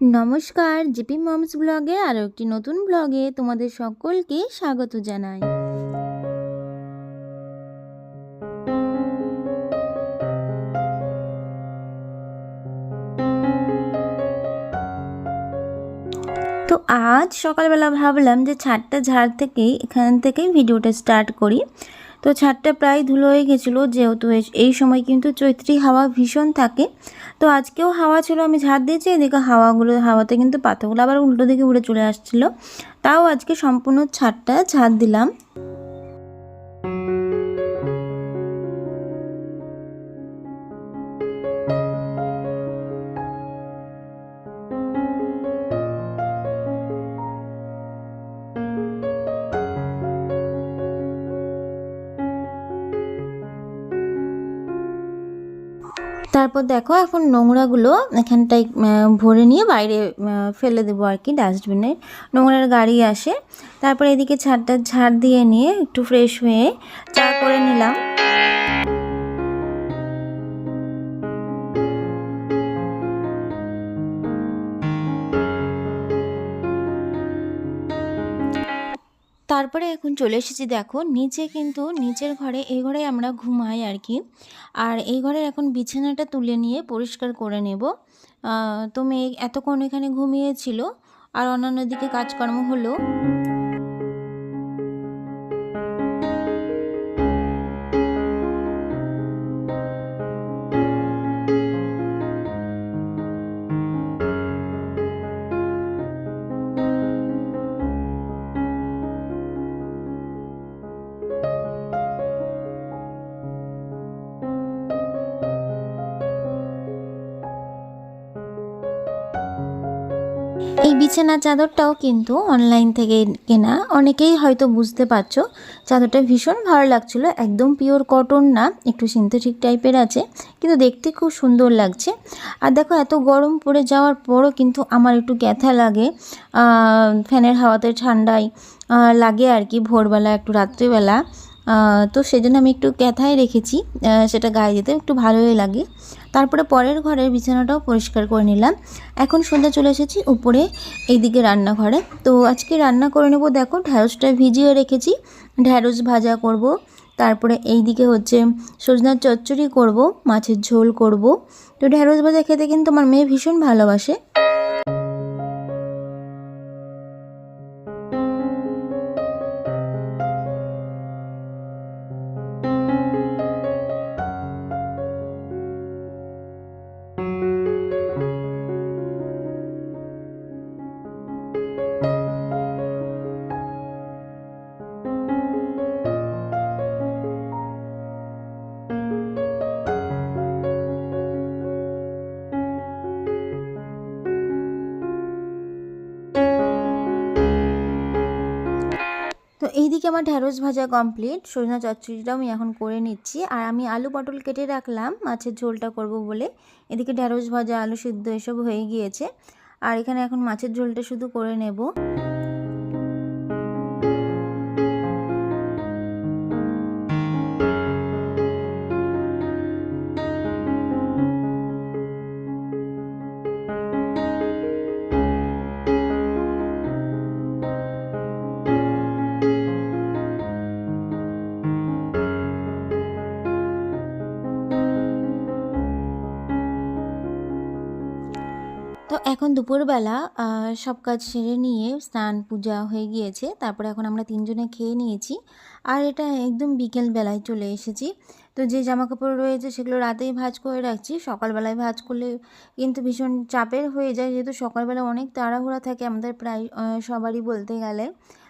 নমস্কার, GP moms ব্লগে আরও একটি নতুন ব্লগে তোমাদের সকলকে স্বাগত জানাই। তো আজ সকালবেলা ভাবলাম যে ছাদটা ঝাড় থেকেই এখান থেকেই ভিডিওটা স্টার্ট করি। তো ছাদটা প্রায় ধুলো হয়ে গেছিল, যেহেতু এই সময় কিন্তু চৈত্রী হাওয়া ভীষণ থাকে। তো আজকেও হাওয়া ছিল, আমি ঝাড় দিয়েছি, এদিকে হাওয়াগুলো, হাওয়াতে কিন্তু পাথরগুলো আবার উল্টো দিকে উড়ে চলে আসছিল। তাও আজকে সম্পূর্ণ ছাদটা ছাদ দিলাম। তারপর দেখো এখন নোংরাগুলো এখানটায় ভরে নিয়ে বাইরে ফেলে দেবো আর কি ডাস্টবিনে নোংরার গাড়ি আসে। তারপর এদিকে ছাদটা ঝাড় দিয়ে নিয়ে একটু ফ্রেশ হয়ে চা করে নিলাম। এখন চলে এসেছি দেখো, নিচে কিন্তু নিচের ঘরে, এই ঘরে আমরা ঘুমাই আর কি। আর এই ঘরের এখন বিছানাটা তুলে নিয়ে পরিষ্কার করে নেব। তো মেয়ে এতক্ষণ এখানে ঘুমিয়েছিল, আর অন্যান্য দিকে কাজকর্ম হলো। এই বিছানা চাদরটাও কিন্তু অনলাইন থেকে কেনা। অনেকেই হয়তো বুঝতে পারছ, চাদরটা ভীষণ ভালো লাগছিল। একদম পিওর কটন না, একটু সিনথেটিক টাইপের আছে, কিন্তু দেখতে খুব সুন্দর লাগছে। আর দেখো, এত গরম পড়ে যাওয়ার পরও কিন্তু আমার একটু ক্যাথা লাগে। ফ্যানের হাওয়াতে ঠান্ডায় লাগে আর কি ভোরবেলা, একটু রাত্রিবেলা। তো সেজন্য আমি একটু ক্যাথায় রেখেছি। সেটা গায়ে দিতে একটু ভালোই লাগে। তারপরে পরের ঘরের বিছানাটাও পরিষ্কার করে নিলাম। এখন সন্ধ্যা চলে এসেছি উপরে, এইদিকে রান্নাঘরে। তো আজকে রান্না করে নেব, দেখো, ঢ্যাঁড়সটা ভিজিয়ে রেখেছি। ঢ্যাঁড়স ভাজা করব। তারপরে এইদিকে হচ্ছে সজনার চচ্চড়ি করব, মাছের ঝোল করব। তো ঢ্যাঁড়স ভাজা খেতে কিন্তু আমার মেয়ে ভীষণ ভালোবাসে। তো এইদিকে আমার ঢ্যাঁড়স ভাজা কমপ্লিট সজনা চচ্চড়িটাও আমি এখন করে নিচ্ছি। আর আমি আলু পটল কেটে রাখলাম, মাছের ঝোলটা করব বলে। এদিকে ঢ্যাঁড়স ভাজা, আলু সিদ্ধ এসব হয়ে গিয়েছে। আর এখানে এখন মাছের ঝোলটা শুধু করে নেব। তো এখন দুপুরবেলা সব কাজ সেরে নিয়ে স্নান, পূজা হয়ে গিয়েছে। তারপরে এখন আমরা তিনজনে খেয়ে নিয়েছি। আর এটা একদম বিকেল বেলায় চলে এসেছি। তো যে জামা কাপড় রয়েছে সেগুলো রাতেই ভাঁজ করে রাখছি। সকালবেলায় ভাজ করলে কিন্তু ভীষণ চাপের হয়ে যায়। যেহেতু সকালবেলা অনেক তাড়াহুড়া থাকে আমাদের প্রায় সবারই বলতে গেলে।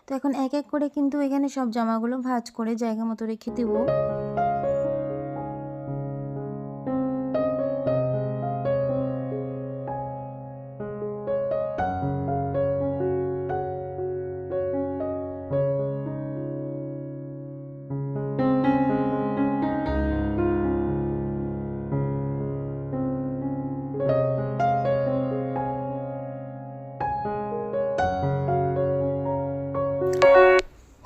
তো এখন এক এক করে কিন্তু এখানে সব জামাগুলো ভাজ করে জায়গা মতো রেখে দেবো।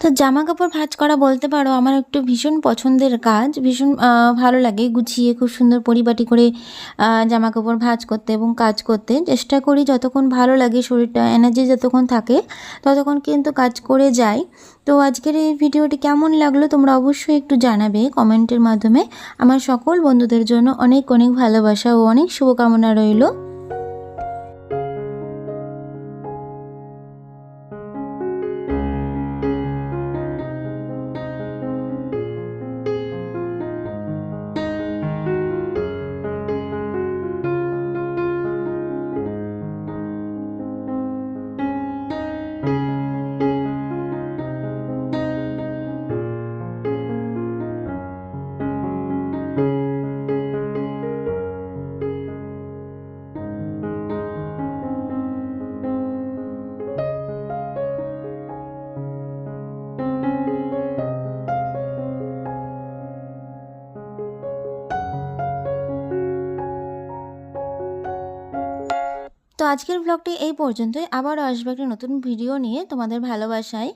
তো জামা কাপড় ভাঁজ করা বলতে পারো, আমার একটু ভীষণ পছন্দের কাজ, ভীষণ ভালো লাগে গুছিয়ে খুব সুন্দর পরিপাটি করে জামা কাপড় ভাঁজ করতে এবং কাজ করতে। চেষ্টা করি যতক্ষণ ভালো লাগে, শরীরটা এনার্জি যতক্ষণ থাকে, ততক্ষণ কিন্তু কাজ করে যাই। তো আজকের এই ভিডিওটি কেমন লাগল তোমরা অবশ্যই একটু জানাবে কমেন্টের মাধ্যমে। আমার সকল বন্ধুদের জন্য অনেক অনেক ভালোবাসা ও অনেক শুভকামনা রইল। আজকের ব্লগটি এই পর্যন্তই। আবারও আসবে একটি নতুন ভিডিও নিয়ে তোমাদের ভালোবাসায়।